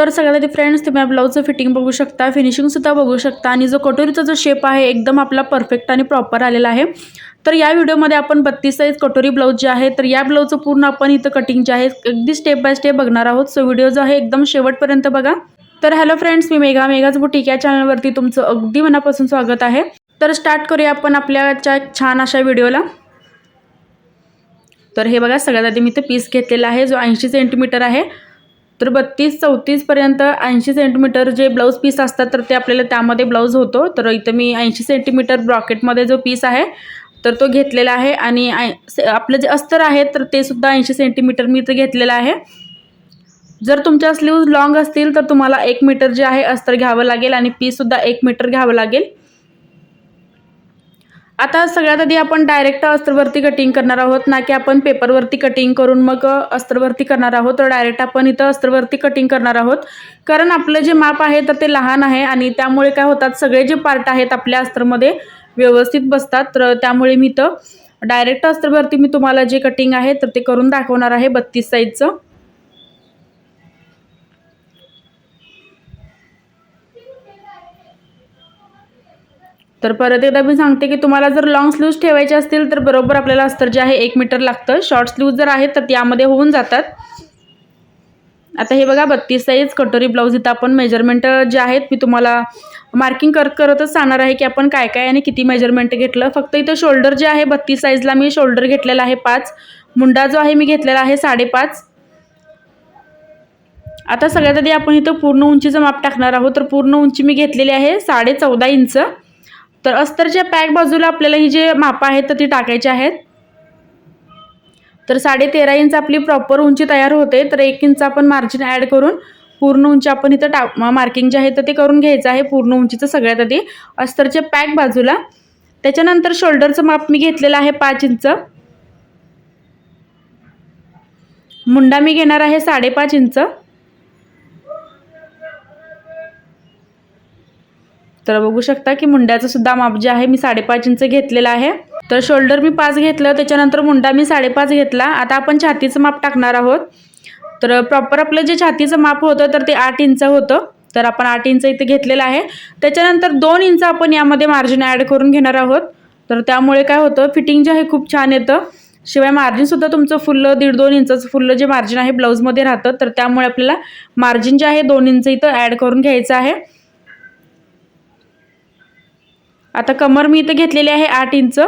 तर सगळ्यात आधी फ्रेंड्स तुम्ही या ब्लाऊजचं फिटिंग बघू शकता. फिनिशिंगसुद्धा बघू शकता. आणि जो कटोरीचा जो शेप आहे एकदम आपला परफेक्ट आणि प्रॉपर आलेला आहे. तर या व्हिडिओमध्ये आपण बत्तीस साईज कटोरी ब्लाऊज जे आहे तर या ब्लाऊजचं पूर्ण आपण इथं कटिंग जे आहे अगदी स्टेप बाय स्टेप बघणार आहोत. सो व्हिडिओ जो आहे एकदम शेवटपर्यंत बघा. तर हॅलो फ्रेंड्स मी मेघा मेघाच बुटीक या चॅनलवरती तुमचं अगदी मनापासून स्वागत आहे. तर स्टार्ट करूया आपण आपल्याच्या छान अशा व्हिडिओला तर हे बघा सगळ्यात आधी मी इथं पीस घेतलेला आहे जो ऐंशी सेंटीमीटर आहे. तर बत्तीस चौतीसपर्यंत ऐंशी सेंटीमीटर जे ब्लाऊज पीस असतात तर ते आपल्याला त्यामध्ये ब्लाऊज होतो. तर इथं मी ऐंशी सेंटीमीटर ब्रॉकेटमध्ये जो पीस आहे तर तो घेतलेला आहे. आणि आपलं जे अस्तर आहे तर ते सुद्धा ऐंशी सेंटीमीटर मी इथं घेतलेलं आहे. जर तुमच्या स्लीव्ज लॉंग असतील तर तुम्हाला एक मीटर जे आहे अस्तर घ्यावं लागेल. आणि पीससुद्धा एक मीटर घ्यावं लागेल. आता सगळ्यात आधी आपण डायरेक्ट अस्त्रवरती कटिंग करणार आहोत ना की आपण पेपरवरती कटिंग करून मग अस्त्रवरती करणार आहोत. तर डायरेक्ट आपण इथं अस्त्रवरती कटिंग करणार आहोत. कारण आपलं जे माप आहे तर ते लहान आहे आणि त्यामुळे काय होतात सगळे जे पार्ट आहेत आपल्या अस्त्रमध्ये व्यवस्थित बसतात. तर त्यामुळे मी इथं डायरेक्ट अस्त्रवरती मी तुम्हाला जे कटिंग आहे तर ते करून दाखवणार आहे बत्तीस साईजचं तर परत एकदा मी सांगते की तुम्हाला जर लॉंग स्लीव्ज ठेवायचे असतील तर बरोबर आपल्याला अस्तर जे आहे एक मीटर लागतं. शॉर्ट स्लीव्ज जर आहेत तर त्यामध्ये होऊन जातात. आता हे बघा बत्तीस साईज कटोरी ब्लाऊज इथं आपण मेजरमेंट जे आहेत मी तुम्हाला मार्किंग करत करतच सांगणार आहे की आपण काय काय आणि किती मेजरमेंट घेतलं. फक्त इथं शोल्डर जे आहे बत्तीस साईजला मी शोल्डर घेतलेला आहे पाच. मुंडा जो आहे मी घेतलेला आहे साडेपाच. आता सगळ्यात आधी आपण इथं पूर्ण उंचीचं माप टाकणार आहोत. तर पूर्ण उंची मी घेतलेली आहे साडे चौदा इंच. तर अस्तरच्या पॅक बाजूला आपल्याला ही जे मापं आहेत तर ती टाकायची आहेत. तर साडे तेरा इंच आपली प्रॉपर उंची तयार होते. तर एक इंच आपण मार्जिन ॲड करून पूर्ण उंची आपण इथं टा मार्किंग जे आहे तर ते करून घ्यायचं आहे. पूर्ण उंचीचं सगळ्यात आधी अस्तरच्या पॅक बाजूला. त्याच्यानंतर शोल्डरचं माप मी घेतलेलं आहे पाच इंच. मुंडा मी घेणार आहे साडेपाच इंच. तर बघू शकता की मुंड्याचं सुद्धा माप जे आहे मी साडेपाच इंच घेतलेलं आहे. तर शोल्डर मी पाच घेतलं त्याच्यानंतर मुंडा मी साडेपाच घेतला. आता आपण छातीचं माप टाकणार आहोत. तर प्रॉपर आपलं जे छातीचं माप होतं तर ते आठ इंच होतं. तर आपण आठ इंच इथे घेतलेलं आहे. त्याच्यानंतर दोन इंच आपण यामध्ये मार्जिन ॲड करून घेणार आहोत. तर त्यामुळे काय होतं फिटिंग जे आहे खूप छान येतं. शिवाय मार्जिनसुद्धा तुमचं फुल्लं दीड दोन इंचाचं फुल्लं जे मार्जिन आहे ब्लाऊजमध्ये राहतं. तर त्यामुळे आपल्याला मार्जिन जे आहे दोन इंच इथं ॲड करून घ्यायचं आहे. आता कमर मी इथं घेतलेली आहे आठ इंच.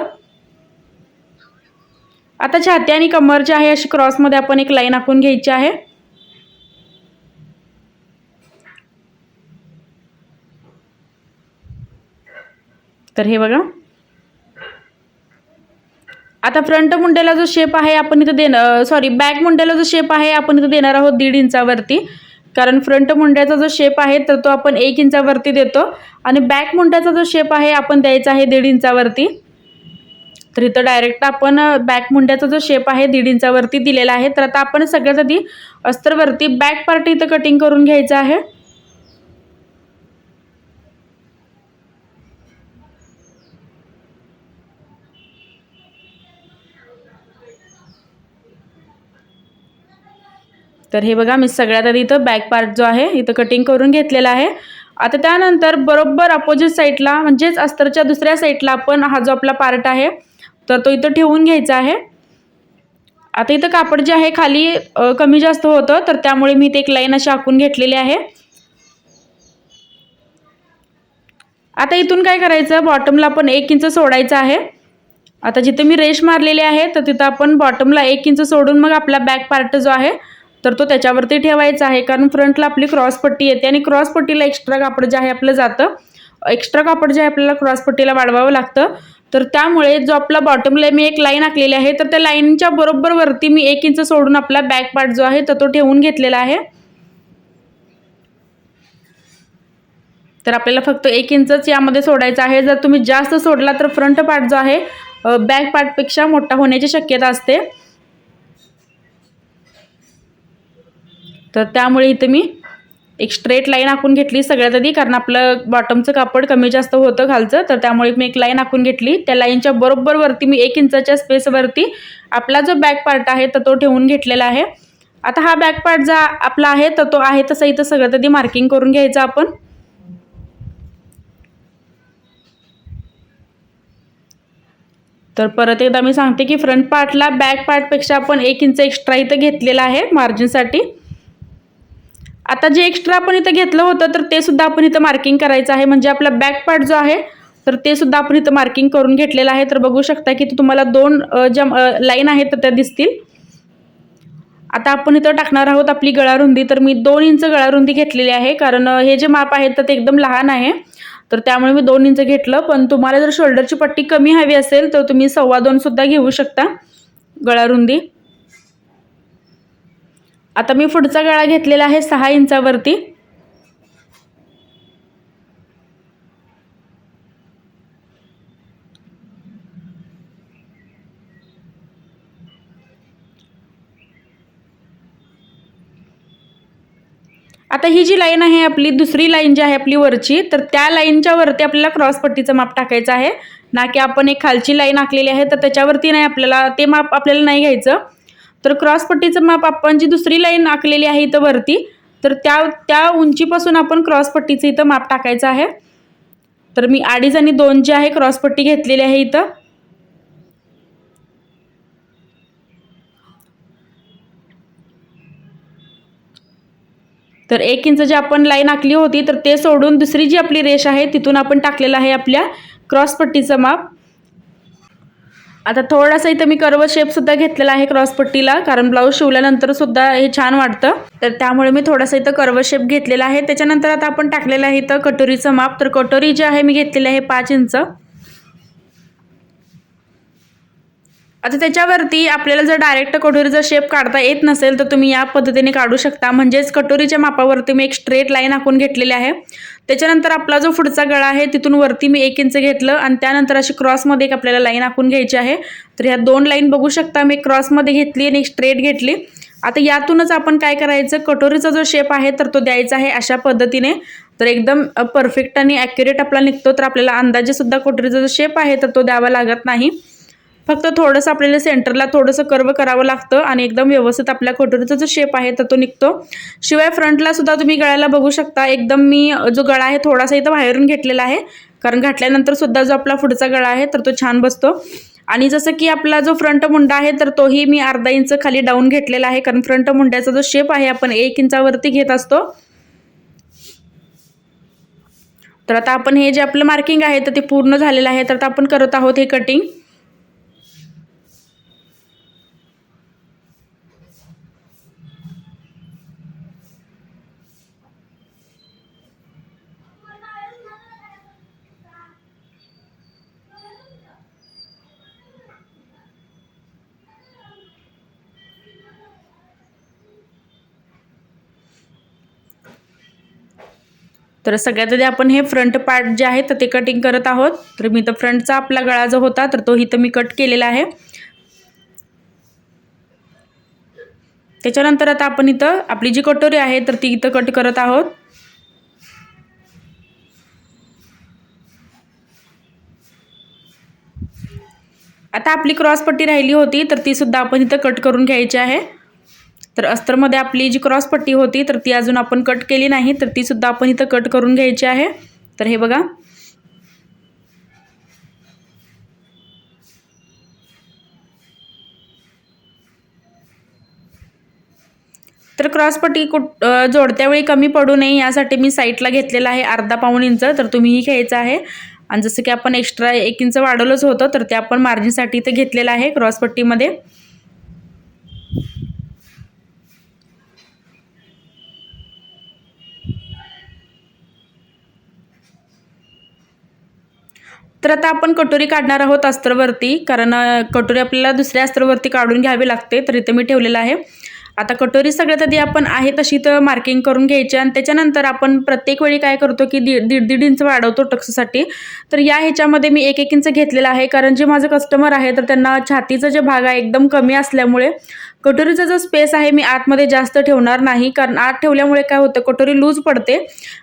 आता छाती आणि कमर जे आहे अशी क्रॉसमध्ये आपण एक लाईन आखून घ्यायची आहे. तर हे बघा. आता फ्रंट मुंड्याला जो शेप आहे आपण इथं देणार सॉरी बॅक मुंड्याला जो शेप आहे आपण इथं देणार आहोत दीड इंचावरती. कारण फ्रंट मुंड्याचा जो शेप आहे तर तो आपण एक इंचावरती देतो. आणि बॅक मुंड्याचा जो शेप आहे आपण द्यायचा आहे दीड इंचावरती. तर इथं डायरेक्ट आपण बॅक मुंड्याचा जो शेप आहे दीड इंचावरती दिलेला आहे. तर आता आपण सगळ्यात आधी अस्तरवरती बॅक पार्ट इथं कटिंग करून घ्यायचं आहे. तर हे बघा मी सगळ्यात आधी इथं बॅक पार्ट जो आहे इथं कटिंग करून घेतलेला आहे. आता त्यानंतर बरोबर अपोजिट साईडला म्हणजेच अस्तरच्या दुसऱ्या साईडला आपण हा जो आपला पार्ट आहे तर तो इथं ठेवून घ्यायचा आहे. आता इथं कापड जे आहे खाली कमी जास्त होतं तर त्यामुळे मी इथे एक लाईन अशी आखून घेतलेली आहे. आता इथून काय करायचं बॉटमला आपण एक इंच सोडायचं आहे. आता जिथे मी रेश मारलेली आहे तर तिथं आपण बॉटमला एक इंच सोडून मग आपला बॅक पार्ट जो आहे तर तो त्याच्यावरती ठेवायचा आहे. कारण फ्रंटला आपली क्रॉस पट्टी येते आणि क्रॉस पट्टीला एक्स्ट्रा कापड जे आहे आपलं जातं. एक्स्ट्रा कापड जे आहे आपल्याला क्रॉस पट्टीला वाढवावं लागतं. तर त्यामुळे जो आपला बॉटमला मी एक लाईन आखलेली आहे. तर त्या लाईनच्या बरोबर वरती मी एक इंच सोडून आपला बॅक पार्ट जो आहे तर तो ठेवून घेतलेला आहे. तर आपल्याला फक्त एक इंचच यामध्ये सोडायचं आहे. जर तुम्ही जास्त सोडला तर फ्रंट पार्ट जो आहे बॅक पार्टपेक्षा मोठा होण्याची शक्यता असते. तर त्यामुळे इथं मी एक स्ट्रेट लाईन आखून घेतली सगळ्यात आधी कारण आपलं बॉटमचं कापड कमी जास्त होतं खालचं. तर त्यामुळे मी एक लाईन आखून घेतली. त्या लाईनच्या बरोबर वरती मी एक इंचाच्या स्पेसवरती आपला जो बॅक पार्ट आहे तर तो ठेवून घेतलेला आहे. आता हा बॅक पार्ट जा आपला आहे तर तो आहे तसं इथं सगळं आधी मार्किंग करून घ्यायचं आपण. तर परत एकदा मी सांगते की फ्रंट पार्टला बॅक पार्टपेक्षा आपण एक इंच एक्स्ट्रा इथं घेतलेला आहे मार्जिनसाठी आता जे एक्स्ट्रा आपण इथं घेतलं होतं तर ते सुद्धा आपण इथं मार्किंग करायचं आहे. म्हणजे आपला बॅक पार्ट जो आहे तर ते सुद्धा आपण इथं मार्किंग करून घेतलेलं आहे. तर बघू शकता की तुम्हाला दोन ज्या लाईन आहेत तर त्या दिसतील. आता आपण इथं टाकणार आहोत आपली गळारुंदी. तर मी दोन इंच गळारुंदी घेतलेली आहे. कारण हे जे माप आहे तर ते एकदम लहान आहे. तर त्यामुळे मी दोन इंच घेतलं. पण तुम्हाला जर शोल्डरची पट्टी कमी हवी असेल तर तुम्ही सव्वा दोनसुद्धा घेऊ शकता गळारुंदी. आता मी पुढचा गळा घेतलेला आहे सहा इंचावरती. आता ही जी लाईन आहे आपली दुसरी लाईन जी आहे आपली वरची तर त्या लाईनच्या वरती आपल्याला क्रॉसपट्टीचं माप टाकायचं आहे. ना की आपण एक खालची लाईन आखलेली आहे तर त्याच्यावरती नाही आपल्याला ते माप आपल्याला नाही घ्यायचं. तर क्रॉसपट्टीचं माप आपण जी दुसरी लाईन आखलेली आहे इथं वरती तर त्या त्या उंचीपासून आपण क्रॉसपट्टीचं इथं माप टाकायचं आहे. तर मी अडीच आणि दोन जी आहे क्रॉसपट्टी घेतलेली आहे इथं. तर एक इंच जी आपण लाईन आखली होती तर ते सोडून दुसरी जी आपली रेष आहे तिथून आपण टाकलेलं आहे आपल्या क्रॉसपट्टीचं माप. आता थोडासा इथं मी कर्व शेपसुद्धा घेतलेला आहे क्रॉसपट्टीला कारण ब्लाऊज शिवल्यानंतर सुद्धा हे छान वाटतं. तर त्यामुळे मी थोडासा इथं कर्व शेप घेतलेला आहे. त्याच्यानंतर आता आपण टाकलेलं आहे इथं कटोरीचं माप. तर कटोरी जी आहे मी घेतलेली आहे पाच इंच. आता त्याच्यावरती आपल्याला जर डायरेक्ट कटोरीचा शेप काढता येत नसेल तर तुम्ही या पद्धतीने काढू शकता. म्हणजेच कटोरीच्या मापावरती मी एक स्ट्रेट लाईन आखून घेतलेली आहे. त्याच्यानंतर आपला जो पुढचा गळा आहे तिथून वरती मी एक इंच घेतलं आणि त्यानंतर अशी क्रॉसमध्ये एक आपल्याला लाईन आखून घ्यायची आहे. तर ह्या दोन लाईन बघू शकता मी क्रॉसमध्ये घेतली आणि एक स्ट्रेट घेतली. आता यातूनच आपण काय करायचं कटोरीचा जो शेप आहे तर तो द्यायचा आहे अशा पद्धतीने. तर एकदम परफेक्ट आणि ॲक्युरेट आपला निघतो तर आपल्याला अंदाजेसुद्धा कटोरीचा जो शेप आहे तर तो द्यावा लागत नाही. फक्त थोडंसं आपल्याला सेंटरला थोडंसं कर्व करावं लागतं आणि एकदम व्यवस्थित आपल्या कटोरीचा जो शेप आहे तर तो निघतो. शिवाय फ्रंटला सुद्धा तुम्ही गळ्याला बघू शकता. एकदम मी जो गळा आहे थोडासा इथं बाहेरून घेतलेला आहे. कारण घातल्यानंतर सुद्धा जो आपला पुढचा गळा आहे तर तो छान बसतो. आणि जसं की आपला जो फ्रंट मुंडा आहे तर तोही मी अर्धा इंच खाली डाऊन घेतलेला आहे. कारण फ्रंट मुंड्याचा जो शेप आहे आपण एक इंचावरती घेत असतो. तर आता आपण हे जे आपलं मार्किंग आहे तर ते पूर्ण झालेलं आहे. तर आता आपण करत आहोत हे कटिंग तर सगळ्यात आधी आपण हे फ्रंट पार्ट जे आहे तर ते कटिंग करत आहोत. तर मी तर फ्रंटचा आपला गळा जो होता तर तो इथं मी कट केलेला आहे. त्याच्यानंतर आता आपण इथं आपली जी कटोरी आहे तर ती इथं कट करत आहोत. आता आपली क्रॉसपट्टी राहिली होती तर ती सुद्धा आपण इथं कट करून घ्यायची आहे. तर अस्तरमध्ये आपली जी क्रॉस पट्टी होती तर ती अजून आपण कट केली नाही तर ती सुद्धा आपण इथं कट करून घ्यायची आहे. तर हे बघा. तर क्रॉसपट्टी कुठ जोडत्या वेळी कमी पडू नये यासाठी मी साईडला घेतलेला आहे अर्धा पाऊण इंच तर तुम्हीही घ्यायचं आहे. आणि जसं की आपण एक्स्ट्रा एक इंच वाढवलंच होतं तर ते आपण मार्जिनसाठी इथं घेतलेलं आहे क्रॉसपट्टीमध्ये तर आता आपण कटोरी काढणार आहोत अस्त्रवरती कारण कटोरी आपल्याला दुसऱ्या अस्त्रवरती काढून घ्यावी लागते तर इथे मी ठेवलेलं आहे. आता कटोरी सगळ्यात आधी आपण आहे तशी तर मार्किंग करून घ्यायची आणि त्याच्यानंतर आपण प्रत्येक वेळी काय करतो की दीड दीड दीड इंच वाढवतो टक्ससाठी. तर या ह्याच्यामध्ये मी एक एक इंच घेतलेलं आहे कारण जे माझं कस्टमर आहे तर त्यांना छातीचा जे भाग आहे एकदम कमी असल्यामुळे कटोरीचा जो स्पेस आहे मी आतमध्ये जास्त ठेवणार नाही. कारण आत ठेवल्यामुळे काय होतं कटोरी लूज पडते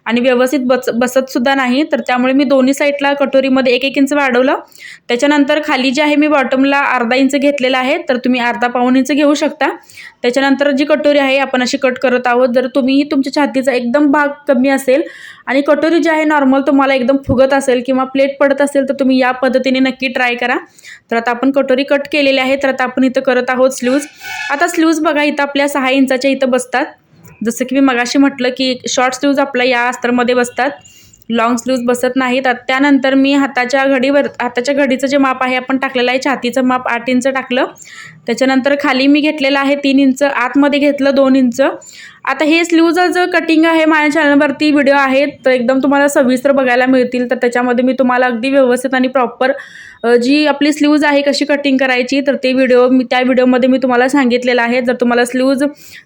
आणि व्यवस्थित बस बसतसुद्धा नाही. तर त्यामुळे मी दोन्ही साईडला कटोरीमध्ये एक एक इंच वाढवलं. त्याच्यानंतर खाली जे आहे मी बॉटमला अर्धा इंच घेतलेला आहे. तर तुम्ही अर्धा पाऊन इंच घेऊ शकता. त्याच्यानंतर जी कटोरी आहे आपण अशी कट करत आहोत. जर तुम्हीही तुमच्या छातीचा एकदम भाग कमी असेल आणि कटोरी जी आहे नॉर्मल तुम्हाला एकदम फुगत असेल किंवा प्लेट पडत असेल तर तुम्ही या पद्धतीने नक्की ट्राय करा. तर आता आपण कटोरी कट केलेली आहे तर आता आपण इथं करत आहोत स्लूज आता स्लूज बघा इथं आपल्या सहा इंचाच्या इथं बसतात. जसं की मी मगाशी म्हटलं की शॉर्ट स्लूज आपल्या या अस्तरमध्ये बसतात. लॉंग स्लीव्ज बसत नाहीत. आत- त्यानंतर मी हाताच्या घडीवर हाताच्या घडीचं जे माप आहे आपण टाकलेलं आहे छातीचं माप आठ इंच टाकलं. त्याच्यानंतर खाली मी घेतलेलं आहे तीन इंच आतमध्ये घेतलं दोन इंच. आता हे स्लीवचं जो कटिंग आहे माझ्या चॅनलवरती व्हिडिओ आहेत तर एकदम तुम्हाला सविस्तर बघायला मिळतील. तर त्याच्यामध्ये मी तुम्हाला अगदी व्यवस्थित आणि प्रॉपर जी आपली स्लीव्ज आहे कशी कटिंग करायची तर ते व्हिडिओ मी त्या व्हिडिओमध्ये मी तुम्हाला सांगितलेलं आहे. जर तुम्हाला स्लीव्ज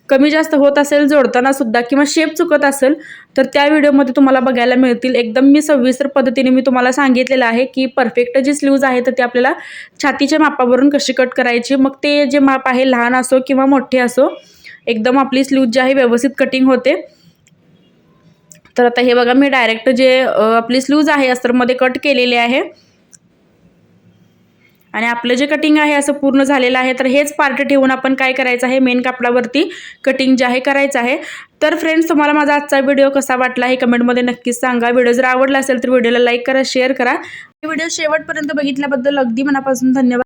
कमी जास्त होत असेल जोडताना सुद्धा किंवा शेप चुकत असेल तर त्या व्हिडिओमध्ये तुम्हाला बघायला मिळतील. एकदम मी सविस्तर पद्धतीने मी तुम्हाला सांगितलेलं आहे की परफेक्ट जी स्लीव्ज आहे तर ते आपल्याला छातीच्या मापावरून कशी कट करायची मग ते जे माप आहे लहान असो किंवा मोठे असो एकदम आपली स्लीव जी आहे व्यवस्थित कटिंग होते. तर आता हे बघा मी डायरेक्ट जे आपली स्लीव्ज आहे अस्तरमध्ये कट केलेली आहे. आणि आपलं जे कटिंग आहे असं पूर्ण झालेलं आहे. तर हेच पार्ट ठेवून आपण काय करायचं आहे? मेन कापडावरती कटिंग जे आहे करायचं आहे. तर फ्रेंड्स तुम्हाला माझा आजचा व्हिडिओ कसा वाटला हे कमेंटमध्ये नक्कीच सांगा. व्हिडिओ जर आवडला असेल तर व्हिडिओला लाईक करा शेअर करा. व्हिडिओ शेवटपर्यंत बघितल्याबद्दल अगदी मनापासून धन्यवाद.